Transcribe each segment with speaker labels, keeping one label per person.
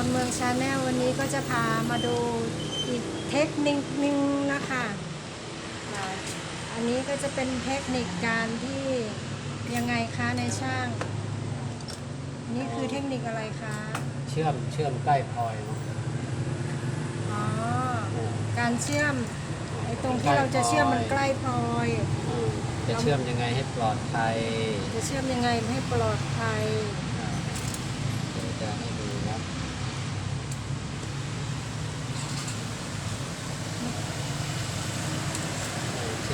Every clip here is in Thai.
Speaker 1: คนเมืองชาแนลวันนี้ก็จะพามาดูอีกเทคนิคหนึงนะคะอ่าอันนี้ก็จะเป็นเทคนิคการที่ยังไงคะในช่าง นี่คือเทคนิคอะไรคะ
Speaker 2: เชื่อมเชื่อมใกล้พลอยเนอะ
Speaker 1: อ๋อ
Speaker 2: อืม
Speaker 1: การเชื่อมไอ้ตรงที่เราจะเชื่อมมันใกล้พลอย
Speaker 2: อืมจะเชื่อมยังไงให้ปลอดภัย
Speaker 1: จะเชื่อมยังไงให้ปลอดภัย
Speaker 2: อ่าเดี๋ยวจะให้ดูนะ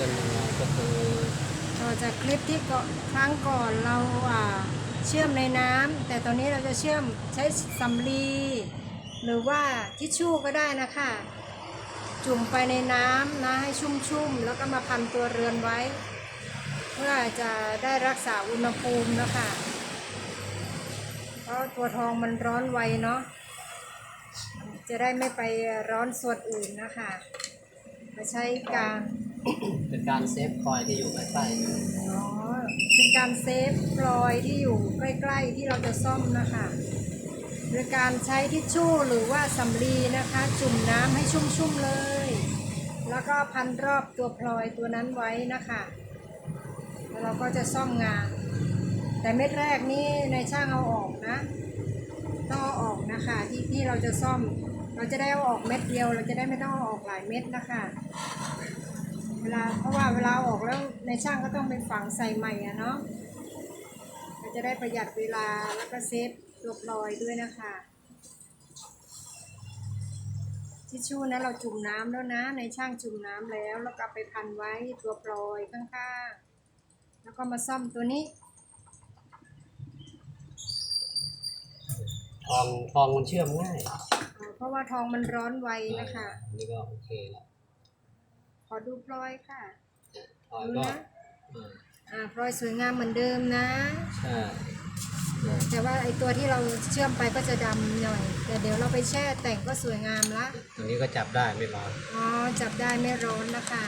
Speaker 2: เชื่อมยังไงก็คือ
Speaker 1: ต่อจากคลิปที่ก่อนครั้งก่อนเราอ่าเชื่อมในน้ำแต่ตอนนี้เราจะเชื่อมใช้สำลีหรือว่าทิชชู่ก็ได้นะคะ จุ่มไปในน้ำนะให้ชุ่มๆแล้วก็มาพันตัวเรือนไว้ เพื่อจะได้รักษาอุณหภูมินะคะเพราะตัวทองมันร้อนไวเนาะจะได้ไม่ไปร้อนส่วนอื่นนะคะมาใช้การ
Speaker 2: เป็นการเซฟพลอยที่อยู่ใกล้
Speaker 1: อ๋อเป็นการเซฟพลอยที่อยู่ใกล้ๆที่เราจะซ่อมนะคะโดยการใช้ทิชชู่หรือว่าสำลีนะคะ จุ่มน้ำให้ชุ่มๆเลย แล้วก็พันรอบตัวพลอยตัวนั้นไว้นะคะแล้วเราก็จะซ่อมงาน แต่เม็ดแรกนี่ในช่างเอาออกนะต้องเอาออกนะคะที่ที่เราจะซ่อม เราจะได้เอาออกเม็ดเดียว เราจะได้ไม่ต้องเอาออกหลายเม็ดนะคะ เวลาเพราะว่าเวลาเอาออกแล้วในช่างก็ต้องไปฝังใส่ใหม่อะเนาะเราจะได้ประหยัดเวลาแล้วก็เซฟตัวพลอยด้วยนะคะทิชชู่นะเราจุ่มน้ำแล้วนะ ในช่างจุ่มน้ำแล้วแล้วก็ไปพันไว้ตัวพลอยข้างๆแล้วก็มาซ่อมตัวนี้
Speaker 2: ๆทองทองมันเชื่อมง่าย
Speaker 1: อ่าเพราะว่าทองมันร้อนไวนะคะ
Speaker 2: อันนี่ก็โอเคแล้ว
Speaker 1: ข อดูพลอยค่ะ
Speaker 2: พลอย
Speaker 1: ดู
Speaker 2: ก็
Speaker 1: นะ
Speaker 2: อ่า
Speaker 1: อ่าพลอยสวยงามเหมือนเดิมนะ
Speaker 2: ใช่
Speaker 1: แต่ว่าไอตัวที่เราเชื่อมไปก็จะดำหน่อย แต่เดี๋ยวเราไปแช่แต่งก็สวยงามละ
Speaker 2: ตรงนี้ก็จับได้ไม่ร้อน
Speaker 1: อ๋อจับได้ไม่ร้อนนะคะ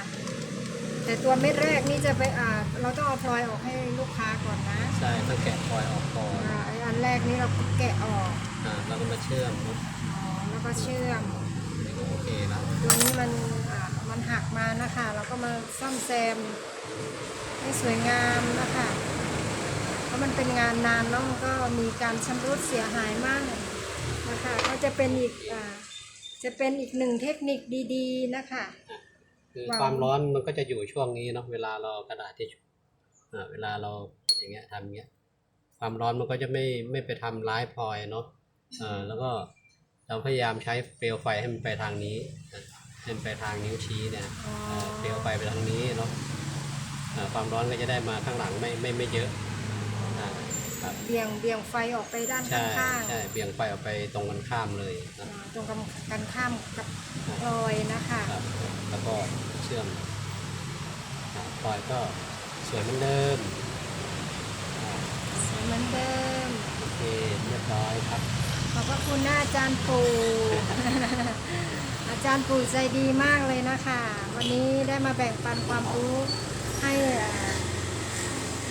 Speaker 1: แต่ตัวเม็ดแรกนี่จะไปอ่าเราต้องเอาพลอยออกให้ลูกค้าก่อนนะ
Speaker 2: ใช่ต้องแกะพลอยออกก่อน
Speaker 1: อ่าไออันแรกนี่เราแกะออก
Speaker 2: อ่าแล้วก็มาเชื่อมเนอะ
Speaker 1: อ๋อแล้วก็เชื่อม
Speaker 2: นี่ก็โอเคแล้ว
Speaker 1: ตัวนี้มันอ่า มันหักมานะคะ เราก็มาซ่อมแซมให้สวยงามนะคะเพราะมันเป็นงานนานแล้วมันก็มีการชำรุดเสียหายมากนะคะ ก็จะเป็นอีกอ่าจะเป็นอีกหนึ่งเทคนิคดีๆนะคะ
Speaker 2: คือ
Speaker 1: วาง
Speaker 2: ความร้อนมันก็จะอยู่ช่วงนี้เนาะเวลาเราเอากระดาษที่อ่าเวลาเราอย่างเงี้ยทำเงี้ยความร้อนมันก็จะไม่ไม่ไปทำร้ายพลอยเนาะอ่าแล้วก็เราพยายามใช้เปลวไฟให้มันไปทางนี้ อะให้มันไปทางนิ้วชี้เนี่ย
Speaker 1: อ๋อ
Speaker 2: เอ่อเปลวไฟไปทางนี้เนาะอ่าความร้อนก็จะได้มาข้างหลังไม่ไม่ไม่เยอะอ่าครับ
Speaker 1: เบี่ยงเบี่ยงไฟออกไปด้าน
Speaker 2: ใช่
Speaker 1: ข้าง
Speaker 2: ใช่เบี่ยงไฟออกไปตรงกันข้ามเลย
Speaker 1: ๆ
Speaker 2: นะ
Speaker 1: อ่าตรงกันกันข้ามกับพลอยนะคะ
Speaker 2: ครับแล้วก็เชื่อมอ่าพลอยก็สวยเหมือนเดิมอ่า
Speaker 1: สวยเหมือนเดิม
Speaker 2: โอเคเรียบร้อยครับ
Speaker 1: ขอบพระคุณนะอาจารย์ปู่ อาจารย์ปู่ใจดีมากเลยนะคะ วันนี้ได้มาแบ่งปันความรู้ให้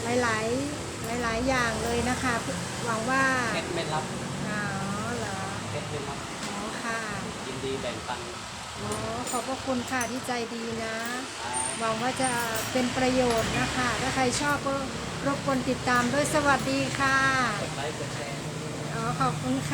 Speaker 1: เอ่อหลายๆ หลาย ๆ อย่างเลยนะคะ หวังว่า
Speaker 2: เพชรไม่รับ
Speaker 1: อ๋อเหรอ
Speaker 2: เพชรไม่รับ
Speaker 1: อ๋อค่ะ
Speaker 2: ยินดีแบ่งปัน
Speaker 1: อ๋อขอบพระคุณค่ะที่ใจดีนะ
Speaker 2: อ่า
Speaker 1: หวังว่าจะเป็นประโยชน์นะคะ ถ้าใครชอบก็รบกวนติดตามด้วยสวัสดีค่ะ
Speaker 2: กดไลค์กดแชร์
Speaker 1: อ๋อขอบคุณค่ะ